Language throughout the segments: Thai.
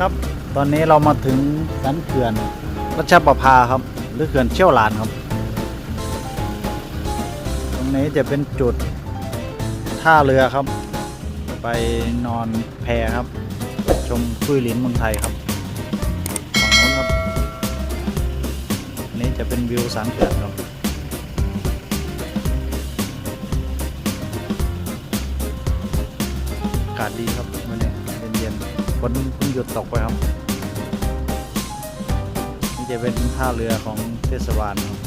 ครับ ตอนนี้เรามาถึงสันเขื่อนรัชประภาครับ หรือเขื่อนเชี่ยวหลานครับ ตรงนี้จะเป็นจุดท่าเรือครับ ไปนอนแพครับ ชมคุยลินเมืองไทยครับฝั่งโน้นครับนี้จะเป็นวิวสันเขื่อนครับอากาศดีครับ นๆฝนเพิ่งหยุดตกไปครับนี่จะเป็นท่าเรือของเทศบาลครับ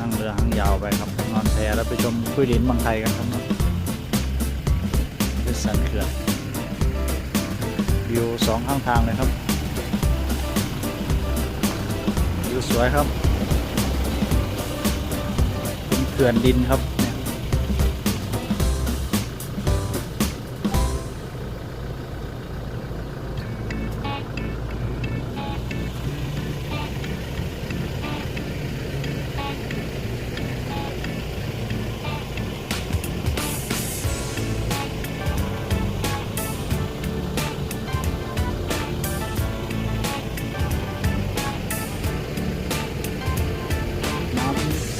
นั่งเรือหางยาวไปครับนอนแพแล้วไปชมคุยลินบางไทยกันครับเป็นสันเขื่อนวิวสองข้างทางเลยครับวิวสวยครับเป็นเขื่อนดินครับ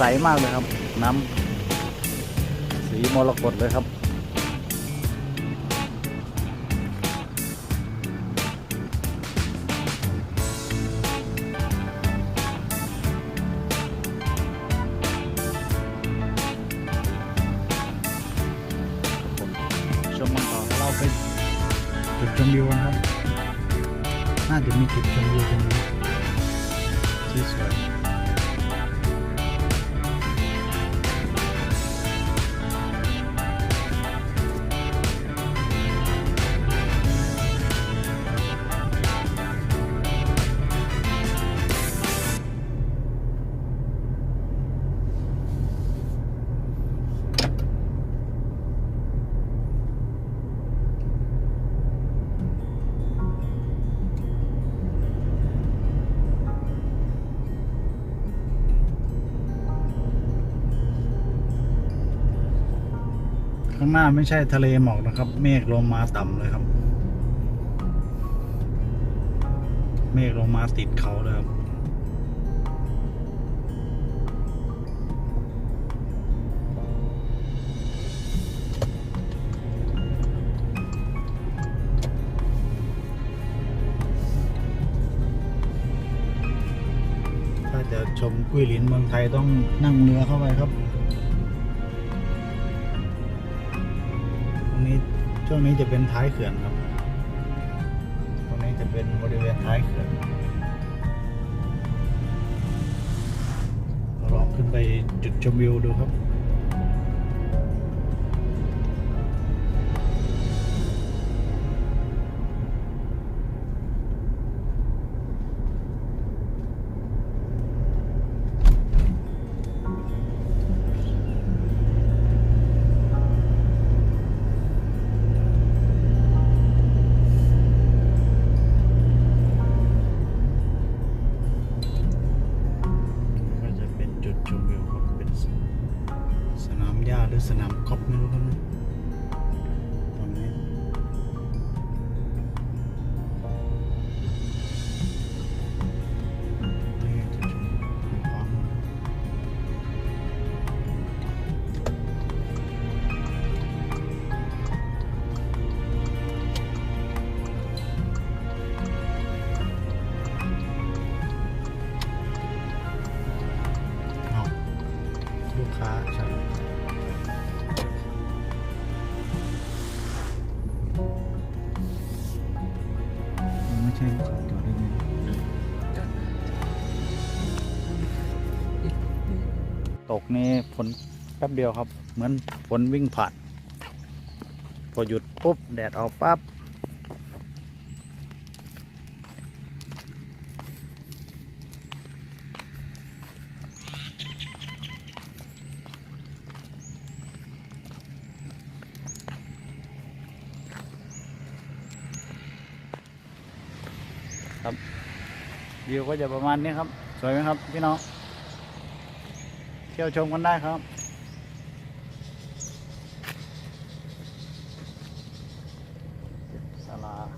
สมากเลยครับ น้ำสีมรกตเลยครับ ชมกันต่อเราไปจุดชมวิวกันครับ น่าจะมีจุดชมวิวตรงนี้ที่สวย หน้าไม่ใช่ทะเลหมอกนะครับ เมฆลงมาต่ำเลยครับ เมฆลงมาติดเขาเลยครับถ้าจะชมกุ้ยหลินเมืองไทยต้องนั่งเรือเข้าไปครับ นี้ช่วงนี้จะเป็นท้ายเขื่อนครับตรงนี้จะเป็นบริเวณท้ายเขื่อนเราลองขึ้นไปจุดชมวิวดูครับ สนามกอล์ฟไม่รู้ครับ ตกนี่ฝนแป๊บเดียวครับ เหมือนฝนวิ่งผ่าน พอหยุดปุ๊บ แดดออกปั๊บครับวิวก็จะประมาณนี้ครับ สวยไหมครับ พี่น้อง theo chồng con đây không sao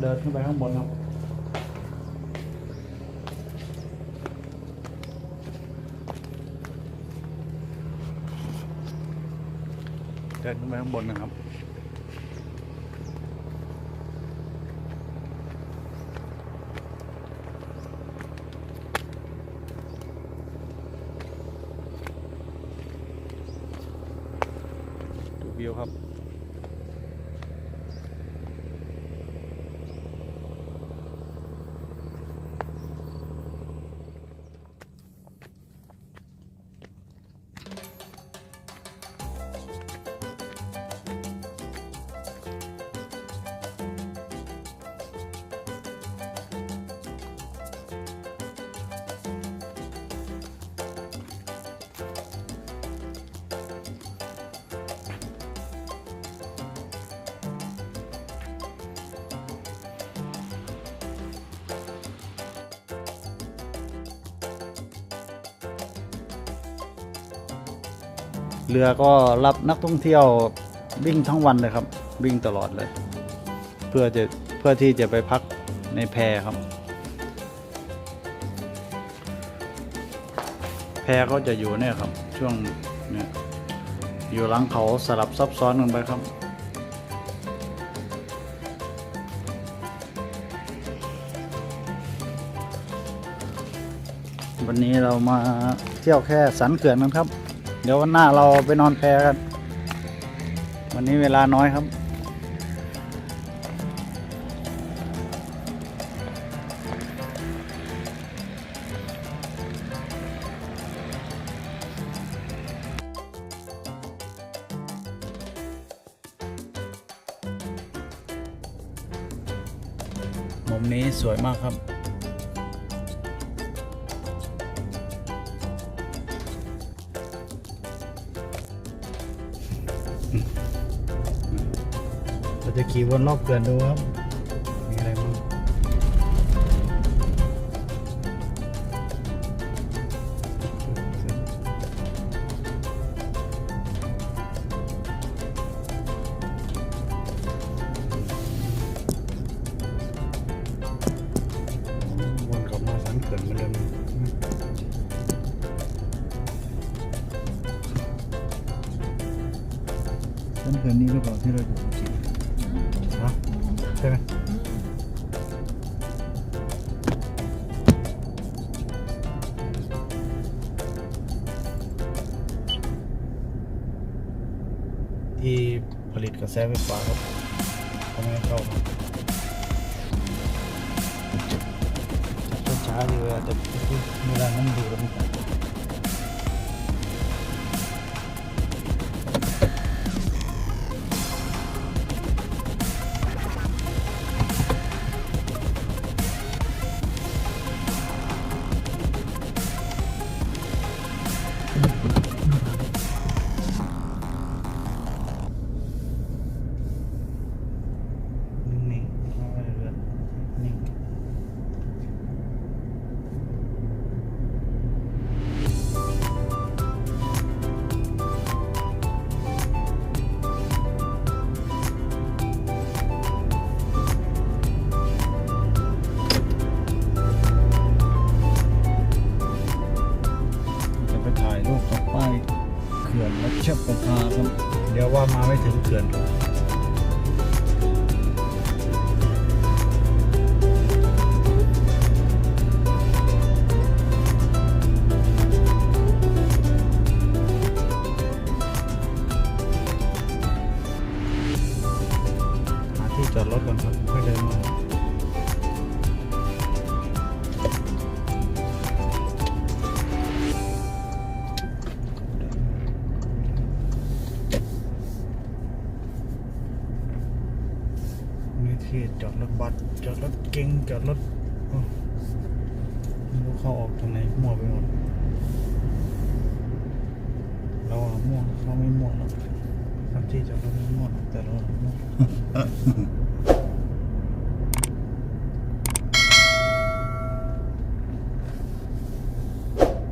Đợt thứ bảy không buồn không? เดินขึ้นไปข้างบนนะครับ เรือก็รับนักท่องเที่ยววิ่งทั้งวันเลยครับ วิ่งตลอดเลย เพื่อจะเพื่อที่จะไปพักในแพครับ แพก็จะอยู่เนี่ยครับ ช่วงเนี่ยอยู่หลังเขาสลับซับซ้อนกันไปครับวันนี้เรามาเที่ยวแค่สันเขื่อนกันครับ เดี๋ยววันหน้าเราไปนอนแพกัน วันนี้เวลาน้อยครับ มุมนี้สวยมากครับ ขี่วนรอบเขื่อนดูครับ มีอะไรบ้างวนกลับมาสันเขื่อนเหมือนเดิมสันเขื่อนนี้หรือเปล่าที่เราอยู่จริง ช่ไหมที่ผลิตกระแสไฟฟ้าครับเขาไม่ให้เข้าช้าๆดีเลยแต่เวลานั้นดูแล้วมัน นี่ที่จอดรถบัสจอดรถเก๋งจอดรถไม่รู้เข้าออกทางไหนมั่วไปหมดเราอะมั่วเขาไม่มั่วหรอกบางที่จอดรถไม่มั่วแต่เราอะมั่ว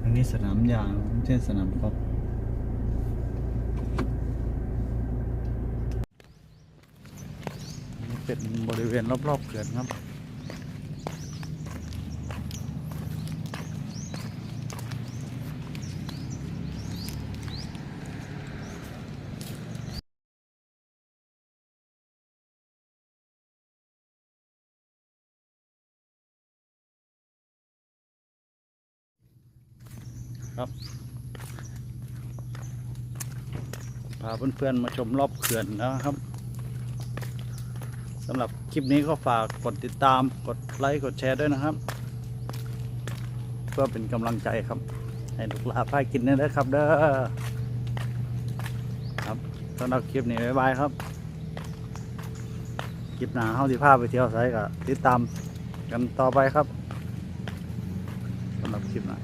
อันนี้สนามยางไม่ใช่สนามกอล์ฟอันนี้ เป็นบริเวณรอบๆเขื่อนครับ ครับพาเพื่อนๆมาชมรอบเขื่อนนะครับ สำหรับคลิปนี้ก็ฝากกดติดตาม กดไลค์ กดแชร์ด้วยนะครับ เพื่อเป็นกำลังใจครับ ให้ลูกหลาพากินได้เลยครับ เด้อครับสำหรับคลิปนี้บ๊ายบายครับคลิปหน้าเฮาที่พาไปเที่ยวไสก็ติดตามกันต่อไปครับสำหรับคลิปหน้า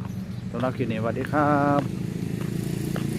สำหรับคลิปนี้สวัสดีครับ